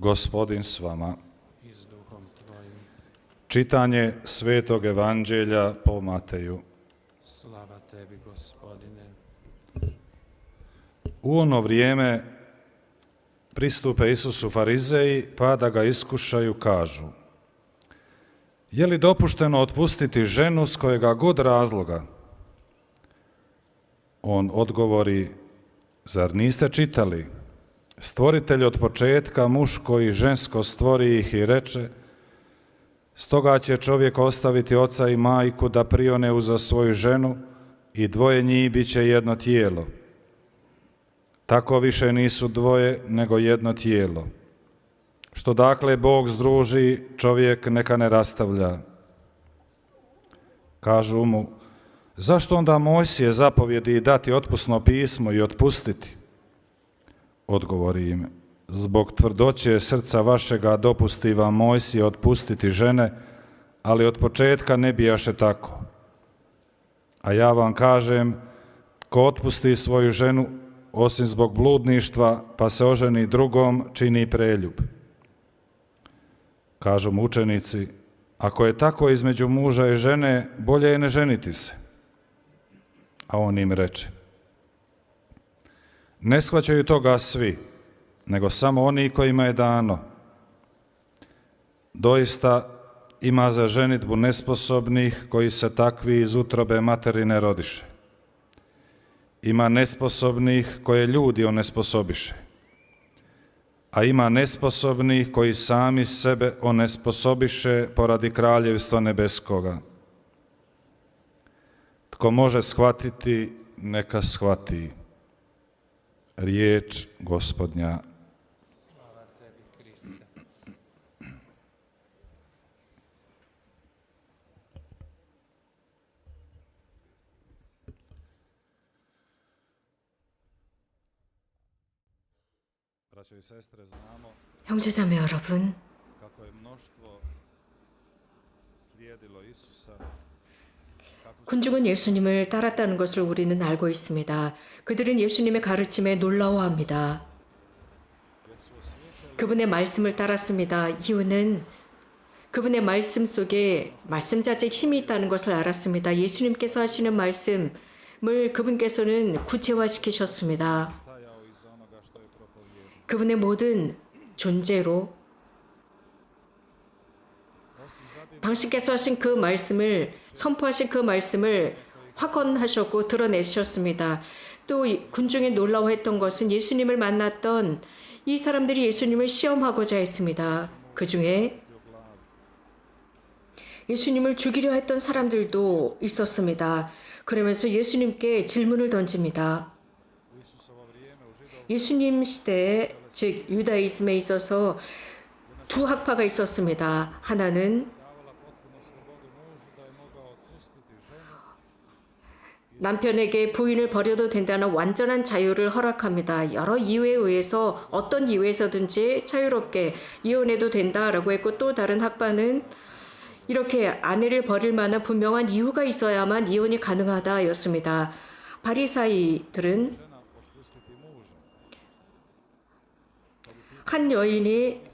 Gospodin s vama. i s duhom Tvojim. Čitanje Svetog Evanđelja po Mateju. Slava Tebi, Gospodine. U ono vrijeme pristupe Isusu farizeji pa da ga iskušaju kažu Je li dopušteno otpustiti ženu s kojega god razloga? On odgovori Zar niste čitali? Stvoritelj od početka muško i žensko stvori ih i reče Stoga će čovjek ostaviti oca i majku da prione uza svoju ženu i dvoje njih bit će jedno tijelo. Tako više nisu dvoje, nego jedno tijelo. Što dakle Bog združi, čovjek neka ne rastavlja. Kažu mu, zašto onda Mojsije zapovjedi dati otpusno pismo i otpustiti? Odgovori im, zbog tvrdoće srca vašega dopusti vam Mojsije otpustiti žene, ali od početka ne bijaše tako. A ja vam kažem, ko otpusti svoju ženu, osim zbog bludništva, pa se oženi drugom, čini preljub. Kažu mu učenici, ako je tako između muža i žene, bolje je ne ženiti se. A on im reče, ne shvaćaju toga svi, nego samo oni kojima je dano. Doista ima za ženitbu nesposobnih koji se takvi iz utrobe materine rodiše. Ima nesposobnih koje ljudi onesposobiše. A ima nesposobnih koji sami sebe onesposobiše poradi kraljevstva nebeskoga. Tko može shvatiti, neka shvati Riječ gospodnja. Slava Tebi, Kriste. Braćo i sestre, znamo 형제자매 여러분, kako je mnoštvo slijedilo Isusa 군중은 예수님을 따랐다는 것을 우리는 알고 있습니다. 그들은 예수님의 가르침에 놀라워합니다. 그분의 말씀을 따랐습니다. 이유는 그분의 말씀 속에 말씀 자체에 힘이 있다는 것을 알았습니다. 예수님께서 하시는 말씀을 그분께서는 구체화시키셨습니다. 그분의 모든 존재로 당신께서 하신 그 말씀을 선포하신 그 말씀을 확언하셨고 드러내셨습니다. 또이 군중에 놀라워했던 것은 예수님을 만났던 이 사람들이 예수님을 시험하고자 했습니다. 그 중에 예수님을 죽이려 했던 사람들도 있었습니다. 그러면서 예수님께 질문을 던집니다. 예수님 시대에 즉 유다이즘에 있어서 두 학파가 있었습니다. 하나는 남편에게 부인을 버려도 된다는 완전한 자유를 허락합니다. 여러 이유에 의해서 어떤 이유에서든지 자유롭게 이혼해도 된다라고 했고 또 다른 학파는 이렇게 아내를 버릴 만한 분명한 이유가 있어야만 이혼이 가능하다였습니다. 바리사이들은 한 여인이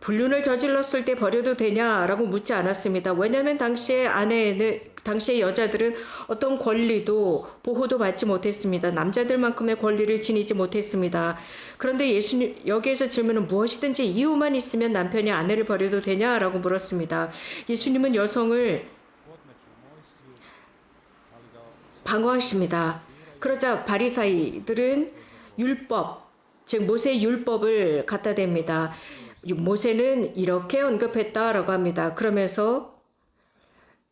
불륜을 저질렀을 때 버려도 되냐라고 묻지 않았습니다. 왜냐하면 당시에 아내는 당시의 여자들은 어떤 권리도 보호도 받지 못했습니다. 남자들만큼의 권리를 지니지 못했습니다. 그런데 예수님 여기에서 질문은 무엇이든지 이유만 있으면 남편이 아내를 버려도 되냐라고 물었습니다. 예수님은 여성을 방어하십니다. 그러자 바리사이들은 율법 즉 모세의 율법을 갖다 댑니다. 모세는 이렇게 언급했다라고 합니다. 그러면서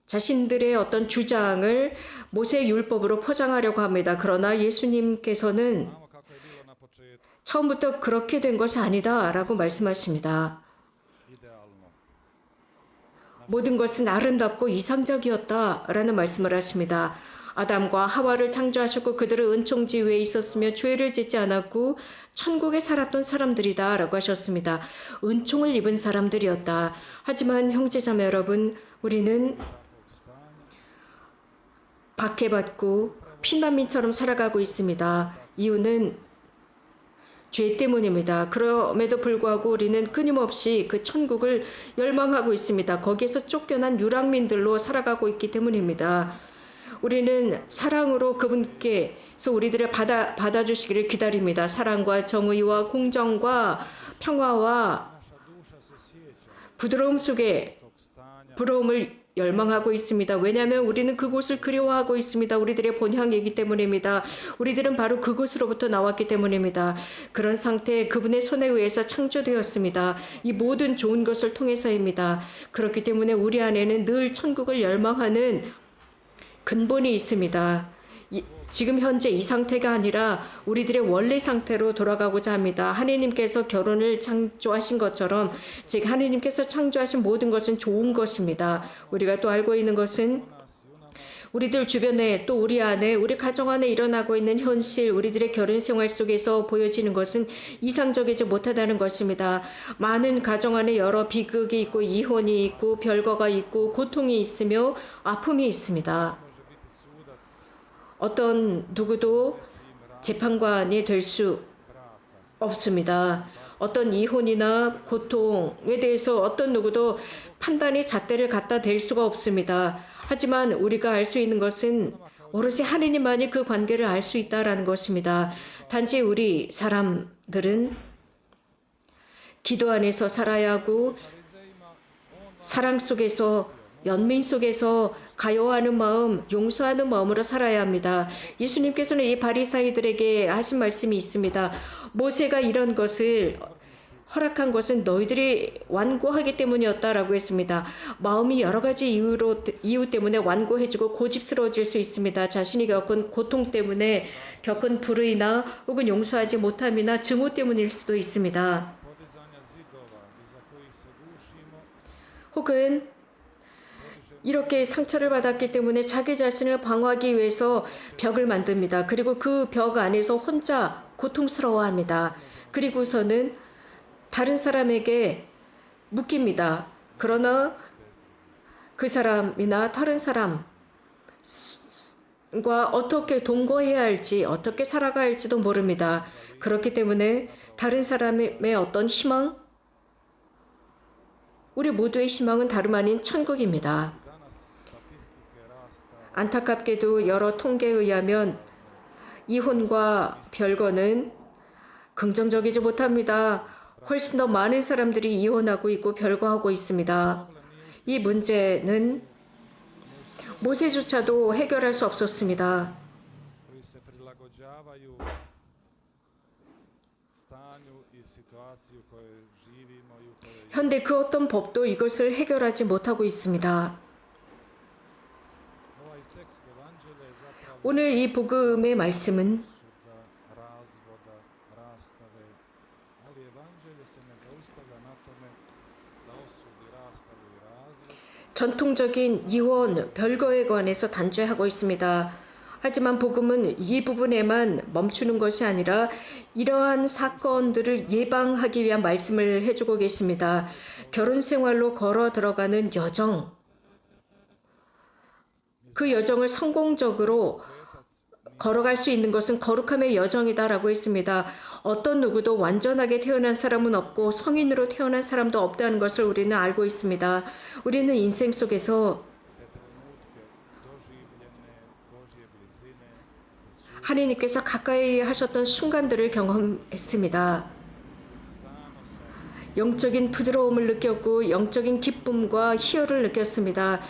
자신들의 어떤 주장을 모세의 율법으로 포장하려고 합니다. 그러나 예수님께서는 처음부터 그렇게 된 것이 아니다라고 말씀하십니다. 모든 것은 아름답고 이상적이었다라는 말씀을 하십니다. 아담과 하와를 창조하셨고 그들은 은총지 위에 있었으며 죄를 짓지 않았고 천국에 살았던 사람들이다 라고 하셨습니다. 은총을 입은 사람들이었다. 하지만 형제자매 여러분, 우리는 박해받고 피난민처럼 살아가고 있습니다. 이유는 죄 때문입니다. 그럼에도 불구하고 우리는 끊임없이 그 천국을 열망하고 있습니다. 거기에서 쫓겨난 유랑민들로 살아가고 있기 때문입니다. 우리는 사랑으로 그분께서 우리들을 받아 받아주시기를 기다립니다. 사랑과 정의와 공정과 평화와 부드러움 속에 부러움을 열망하고 있습니다. 왜냐하면 우리는 그곳을 그리워하고 있습니다. 우리들의 본향이기 때문입니다. 우리들은 바로 그곳으로부터 나왔기 때문입니다. 그런 상태에 그분의 손에 의해서 창조되었습니다. 이 모든 좋은 것을 통해서입니다. 그렇기 때문에 우리 안에는 늘 천국을 열망하는 근본이 있습니다. 이- 지금 현재 이 상태가 아니라 우리들의 원래 상태로 돌아가고자 합니다. 하나님께서 결혼을 창조하신 것처럼 즉 하나님께서 창조하신 모든 것은 좋은 것입니다. 우리가 또 알고 있는 것은 우리들 주변에 또 우리 안에 우리 가정 안에 일어나고 있는 현실 우리들의 결혼 생활 속에서 보여지는 것은 이상적이지 못하다는 것입니다. 많은 가정 안에 여러 비극이 있고 이혼이 있고 별거가 있고 고통이 있으며 아픔이 있습니다. 어떤 누구도 재판관이 될 수 없습니다. 어떤 이혼이나 고통에 대해서 어떤 누구도 판단의 잣대를 갖다 댈 수가 없습니다. 하지만 우리가 알 수 있는 것은 오로지 하느님만이 그 관계를 알 수 있다라는 것입니다. 단지 우리 사람들은 기도 안에서 살아야 하고 사랑 속에서 연민 속에서 가요하는 마음, 용서하는 마음으로 살아야 합니다. 예수님께서는 이 바리사이들에게 하신 말씀이 있습니다. 모세가 이런 것을 허락한 것은 너희들이 완고하기 때문이었다라고 했습니다. 마음이 여러 가지 이유로 이유 때문에 완고해지고 고집스러워질 수 있습니다. 자신이 겪은 고통 때문에 겪은 불의나 혹은 용서하지 못함이나 증오 때문일 수도 있습니다. 혹은 이렇게 상처를 받았기 때문에 자기 자신을 방어하기 위해서 벽을 만듭니다. 그리고 그 벽 안에서 혼자 고통스러워 합니다. 그리고서는 다른 사람에게 묶입니다. 그러나 그 사람이나 다른 사람과 어떻게 동거해야 할지, 어떻게 살아가야 할지도 모릅니다. 그렇기 때문에 다른 사람의 어떤 희망, 우리 모두의 희망은 다름 아닌 천국입니다. 안타깝게도 여러 통계에 의하면 이혼과 별거는 긍정적이지 못합니다. 훨씬 더 많은 사람들이 이혼하고 있고 별거하고 있습니다. 이 문제는 모세조차도 해결할 수 없었습니다. 현대 그 어떤 법도 이것을 해결하지 못하고 있습니다. 오늘 이 복음의 말씀은 전통적인 이혼 별거에 관해서 단죄하고 있습니다. 하지만 복음은 이 부분에만 멈추는 것이 아니라 이러한 사건들을 예방하기 위한 말씀을 해주고 계십니다. 결혼 생활로 걸어 들어가는 여정, 그 여정을 성공적으로 걸어갈 수 있는 것은 거룩함의 여정이다라고 했습니다. 어떤 누구도 완전하게 태어난 사람은 없고 성인으로 태어난 사람도 없다는 것을 우리는 알고 있습니다. 우리는 인생 속에서 하나님께서 가까이 하셨던 순간들을 경험했습니다. 영적인 부드러움을 느꼈고 영적인 기쁨과 희열을 느꼈습니다.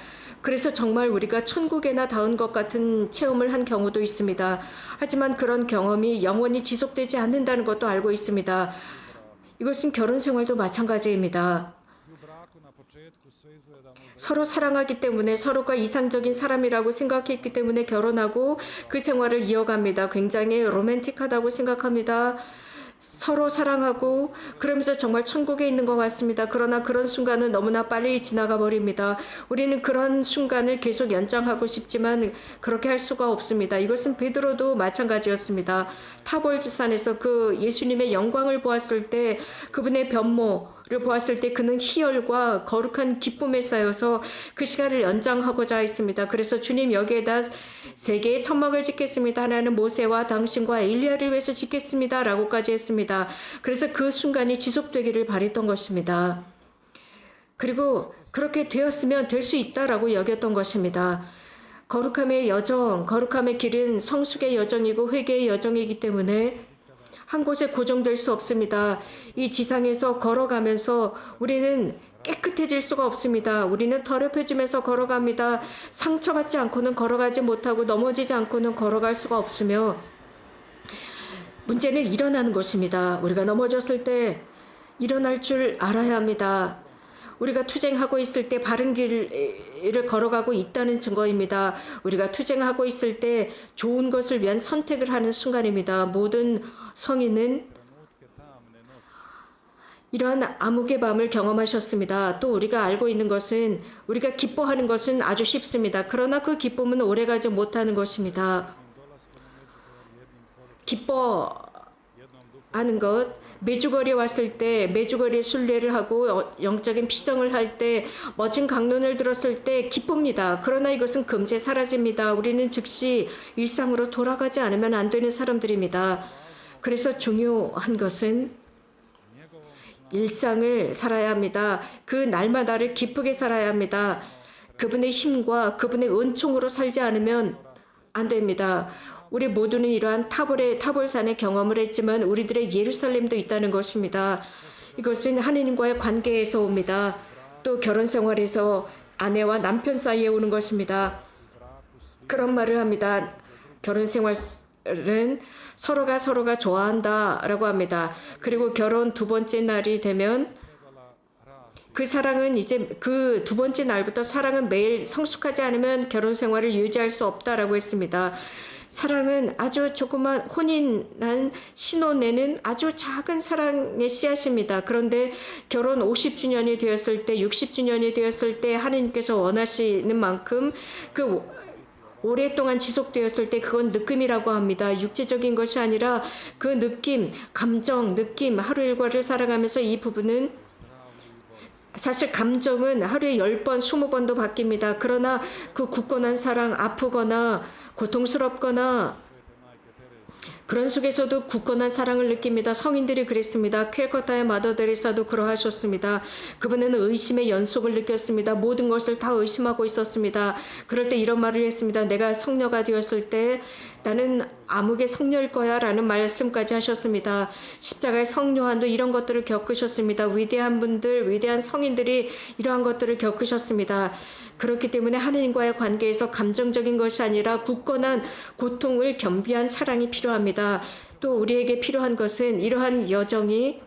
그래서 정말 우리가 천국에나 닿은 것 같은 체험을 한 경우도 있습니다. 하지만 그런 경험이 영원히 지속되지 않는다는 것도 알고 있습니다. 이것은 결혼 생활도 마찬가지입니다. 서로 사랑하기 때문에 서로가 이상적인 사람이라고 생각했기 때문에 결혼하고 그 생활을 이어갑니다. 굉장히 로맨틱하다고 생각합니다. 서로 사랑하고 그러면서 정말 천국에 있는 것 같습니다. 그러나 그런 순간은 너무나 빨리 지나가 버립니다. 우리는 그런 순간을 계속 연장하고 싶지만 그렇게 할 수가 없습니다. 이것은 베드로도 마찬가지였습니다. 타볼산에서 그 예수님의 영광을 보았을 때 그분의 변모 를 보았을 때 그는 희열과 거룩한 기쁨에 쌓여서 그 시간을 연장하고자 했습니다. 그래서 주님 여기에다 세 개의 천막을 짓겠습니다. 하나는 모세와 당신과 엘리야를 위해서 짓겠습니다라고까지 했습니다. 그래서 그 순간이 지속되기를 바랬던 것입니다. 그리고 그렇게 되었으면 될 수 있다라고 여겼던 것입니다. 거룩함의 여정, 거룩함의 길은 성숙의 여정이고 회개의 여정이기 때문에 한 곳에 고정될 수 없습니다. 이 지상에서 걸어가면서 우리는 깨끗해질 수가 없습니다. 우리는 더럽혀지면서 걸어갑니다. 상처받지 않고는 걸어가지 못하고 넘어지지 않고는 걸어갈 수가 없으며 문제는 일어나는 것입니다. 우리가 넘어졌을 때 일어날 줄 알아야 합니다. 우리가 투쟁하고 있을 때 바른 길을 걸어가고 있다는 증거입니다. 우리가 투쟁하고 있을 때 좋은 것을 위한 선택을 하는 순간입니다. 모든 성인은 이러한 암흑의 밤을 경험하셨습니다. 또 우리가 알고 있는 것은 우리가 기뻐하는 것은 아주 쉽습니다. 그러나 그 기쁨은 오래가지 못하는 것입니다. 기뻐하는 것, 매주거리에 왔을 때 매주거리에 순례를 하고 어, 영적인 피성을 할 때 멋진 강론을 들었을 때 기쁩니다. 그러나 이것은 금세 사라집니다. 우리는 즉시 일상으로 돌아가지 않으면 안 되는 사람들입니다. 그래서 중요한 것은 일상을 살아야 합니다. 그 날마다를 기쁘게 살아야 합니다. 그분의 힘과 그분의 은총으로 살지 않으면 안 됩니다. 우리 모두는 이러한 타볼의 타볼산의 경험을 했지만 우리들의 예루살렘도 있다는 것입니다. 이것은 하느님과의 관계에서 옵니다. 또 결혼 생활에서 아내와 남편 사이에 오는 것입니다. 그런 말을 합니다. 결혼 생활은 서로가 서로가 좋아한다라고 합니다. 그리고 결혼 두 번째 날이 되면 그 사랑은 이제 그 두 번째 날부터 사랑은 매일 성숙하지 않으면 결혼 생활을 유지할 수 없다라고 했습니다. 사랑은 아주 조그만 혼인한 신혼에는 아주 작은 사랑의 씨앗입니다. 그런데 결혼 50주년이 되었을 때, 60주년이 되었을 때 하느님께서 원하시는 만큼 그 오랫동안 지속되었을 때 그건 느낌이라고 합니다. 육체적인 것이 아니라 그 느낌, 감정, 느낌, 하루 일과를 살아가면서 이 부분은 사실 감정은 하루에 10번, 20번도 바뀝니다. 그러나 그 굳건한 사랑, 아프거나 고통스럽거나 그런 속에서도 굳건한 사랑을 느낍니다. 성인들이 그랬습니다. 캘커타의 마더 데리사도 그러하셨습니다. 그분은 의심의 연속을 느꼈습니다. 모든 것을 다 의심하고 있었습니다. 그럴 때 이런 말을 했습니다. 내가 성녀가 되었을 때 나는 암흑의 성녀일 거야 라는 말씀까지 하셨습니다. 십자가의 성요한도 이런 것들을 겪으셨습니다. 위대한 분들, 위대한 성인들이 이러한 것들을 겪으셨습니다. 그렇기 때문에 하느님과의 관계에서 감정적인 것이 아니라 굳건한 고통을 겸비한 사랑이 필요합니다. 또 우리에게 필요한 것은 이러한 여정이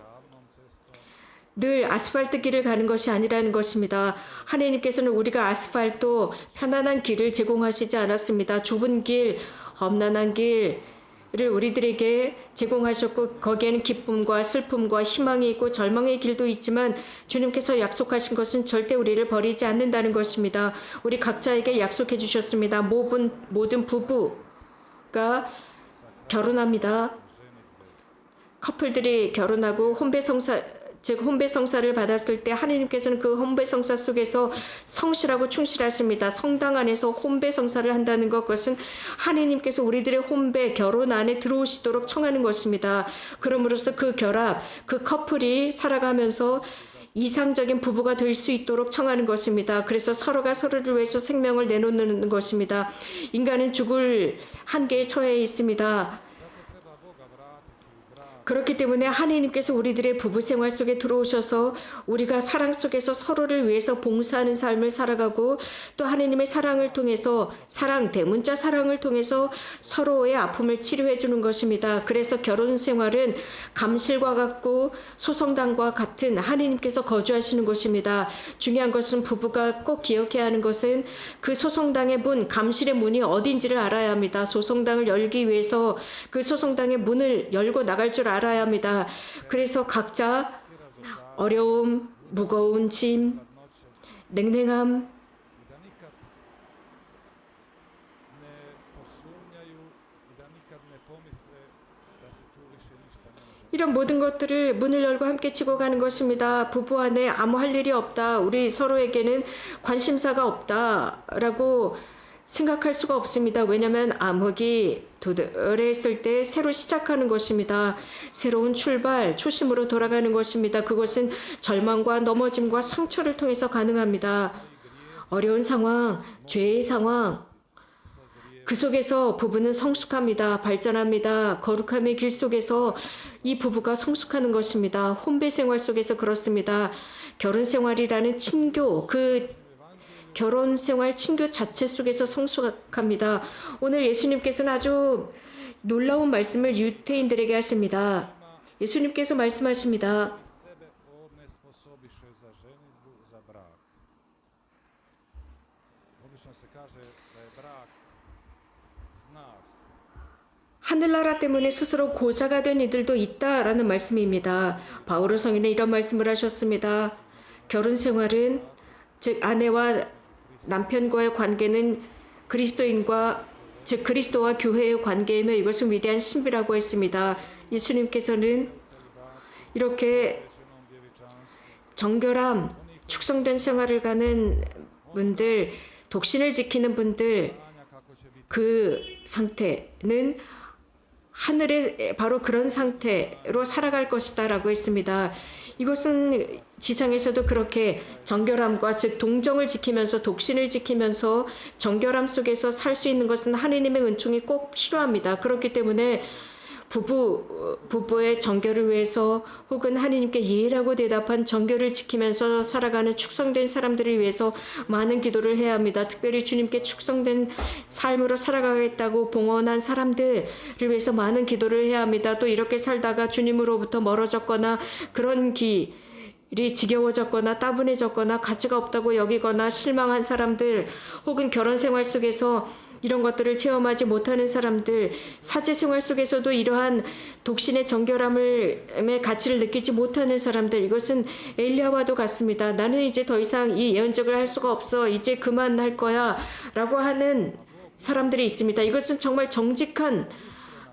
늘 아스팔트 길을 가는 것이 아니라는 것입니다. 하나님께서는 우리가 아스팔트 편안한 길을 제공하시지 않았습니다. 좁은 길, 험난한 길을 우리들에게 제공하셨고 거기에는 기쁨과 슬픔과 희망이 있고 절망의 길도 있지만 주님께서 약속하신 것은 절대 우리를 버리지 않는다는 것입니다. 우리 각자에게 약속해 주셨습니다. 모든 부부가 결혼합니다. 커플들이 결혼하고 혼배 성사 즉 혼배 성사를 받았을 때 하나님께서는 그 혼배 성사 속에서 성실하고 충실하십니다. 성당 안에서 혼배 성사를 한다는 것 그것은 하나님께서 우리들의 혼배 결혼 안에 들어오시도록 청하는 것입니다. 그럼으로써 그 결합 그 커플이 살아가면서 이상적인 부부가 될 수 있도록 청하는 것입니다. 그래서 서로가 서로를 위해서 생명을 내놓는 것입니다. 인간은 죽을 한계에 처해 있습니다. 그렇기 때문에 하나님께서 우리들의 부부 생활 속에 들어오셔서 우리가 사랑 속에서 서로를 위해서 봉사하는 삶을 살아가고 또 하나님의 사랑을 통해서 사랑 대문자 사랑을 통해서 서로의 아픔을 치료해 주는 것입니다. 그래서 결혼 생활은 감실과 같고 소성당과 같은 하나님께서 거주하시는 곳입니다. 중요한 것은 부부가 꼭 기억해야 하는 것은 그 소성당의 문, 감실의 문이 어딘지를 알아야 합니다. 소성당을 열기 위해서 그 소성당의 문을 열고 나갈 줄 알아야 합니다. 그래서 각자 어려움, 무거운 짐, 냉랭함, 이런 모든 것들을 문을 열고 함께 치고 가는 것입니다. 부부 안에 아무 할 일이 없다. 우리 서로에게는 관심사가 없다 라고 생각할 수가 없습니다. 왜냐하면 암흑이 도래했을 때 새로 시작하는 것입니다. 새로운 출발, 초심으로 돌아가는 것입니다. 그것은 절망과 넘어짐과 상처를 통해서 가능합니다. 어려운 상황, 죄의 상황, 그 속에서 부부는 성숙합니다. 발전합니다. 거룩함의 길 속에서 이 부부가 성숙하는 것입니다. 혼배 생활 속에서 그렇습니다. 결혼 생활이라는 친교, 그 결혼 생활 친교 자체 속에서 성숙합니다. 오늘 예수님께서는 아주 놀라운 말씀을 유태인들에게 하십니다. 예수님께서 말씀하십니다. 하늘나라 때문에 스스로 고자가 된 이들도 있다라는 말씀입니다. 바오로 성인은 이런 말씀을 하셨습니다. 결혼 생활은 즉 아내와 남편과의 관계는 그리스도인과 즉 그리스도와 교회의 관계이며 이것은 위대한 신비라고 했습니다. 예수님께서는 이렇게 정결함, 축성된 생활을 가는 분들, 독신을 지키는 분들 그 상태는 하늘의 바로 그런 상태로 살아갈 것이다라고 했습니다. 이것은 지상에서도 그렇게 정결함과 즉 동정을 지키면서 독신을 지키면서 정결함 속에서 살 수 있는 것은 하느님의 은총이 꼭 필요합니다. 그렇기 때문에 부부 부부의 정결을 위해서 혹은 하느님께 예라고 대답한 정결을 지키면서 살아가는 축성된 사람들을 위해서 많은 기도를 해야 합니다. 특별히 주님께 축성된 삶으로 살아가겠다고 봉헌한 사람들을 위해서 많은 기도를 해야 합니다. 또 이렇게 살다가 주님으로부터 멀어졌거나 그런 기 일이 지겨워졌거나 따분해졌거나 가치가 없다고 여기거나 실망한 사람들 혹은 결혼 생활 속에서 이런 것들을 체험하지 못하는 사람들 사제 생활 속에서도 이러한 독신의 정결함을 가치를 느끼지 못하는 사람들 이것은 엘리야와도 같습니다. 나는 이제 더 이상 이 예언적을 할 수가 없어 이제 그만 할 거야 라고 하는 사람들이 있습니다. 이것은 정말 정직한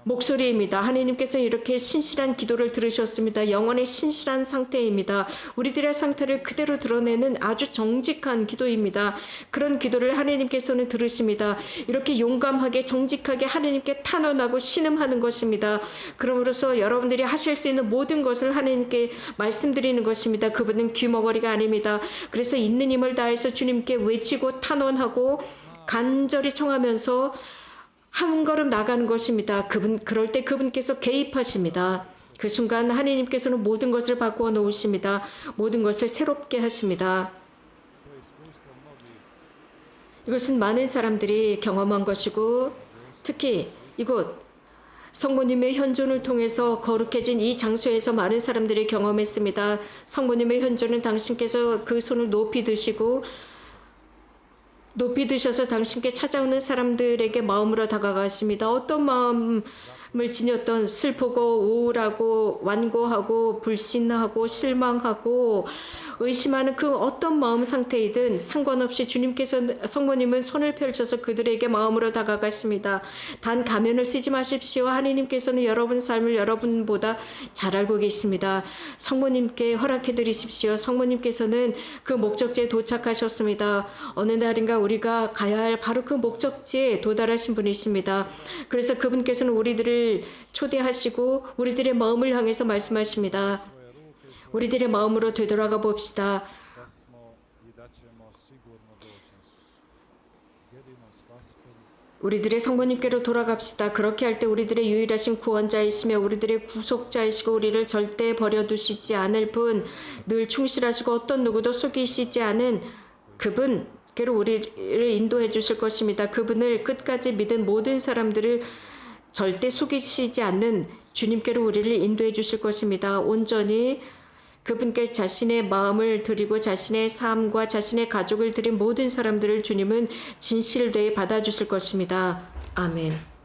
목소리입니다. 하나님께서 이렇게 신실한 기도를 들으셨습니다. 영혼의 신실한 상태입니다. 우리들의 상태를 그대로 드러내는 아주 정직한 기도입니다. 그런 기도를 하나님께서는 들으십니다. 이렇게 용감하게 정직하게 하나님께 탄원하고 신음하는 것입니다. 그러므로서 여러분들이 하실 수 있는 모든 것을 하나님께 말씀드리는 것입니다. 그분은 귀머거리가 아닙니다. 그래서 있는 힘을 다해서 주님께 외치고 탄원하고 간절히 청하면서 한 걸음 나가는 것입니다. 그분 그럴 때 그분께서 개입하십니다. 그 순간 하나님께서는 모든 것을 바꾸어 놓으십니다. 모든 것을 새롭게 하십니다. 이것은 많은 사람들이 경험한 것이고 특히 이곳 성모님의 현존을 통해서 거룩해진 이 장소에서 많은 사람들이 경험했습니다. 성모님의 현존은 당신께서 그 손을 높이 드시고 높이 드셔서 당신께 찾아오는 사람들에게 마음으로 다가가십니다. 어떤 마음을 지녔던 슬프고 우울하고 완고하고 불신하고 실망하고 의심하는 그 어떤 마음 상태이든 상관없이 주님께서 성모님은 손을 펼쳐서 그들에게 마음으로 다가가십니다. 단 가면을 쓰지 마십시오. 하나님께서는 여러분 삶을 여러분보다 잘 알고 계십니다. 성모님께 허락해 드리십시오. 성모님께서는 그 목적지에 도착하셨습니다. 어느 날인가 우리가 가야 할 바로 그 목적지에 도달하신 분이십니다. 그래서 그분께서는 우리들을 초대하시고 우리들의 마음을 향해서 말씀하십니다. 우리들의 마음으로 되돌아가 봅시다. 우리들의 성모님께로 돌아갑시다. 그렇게 할 때 우리들의 유일하신 구원자이시며 우리들의 구속자이시고 우리를 절대 버려두시지 않을 분, 늘 충실하시고 어떤 누구도 속이시지 않은 그분께로 우리를 인도해 주실 것입니다. 그분을 끝까지 믿은 모든 사람들을 절대 속이시지 않는 주님께로 우리를 인도해 주실 것입니다. 온전히 그분께 자신의 마음을 드리고 자신의 삶과 자신의 가족을 드린 모든 사람들을 주님은 진실되이 받아주실 것입니다. 아멘.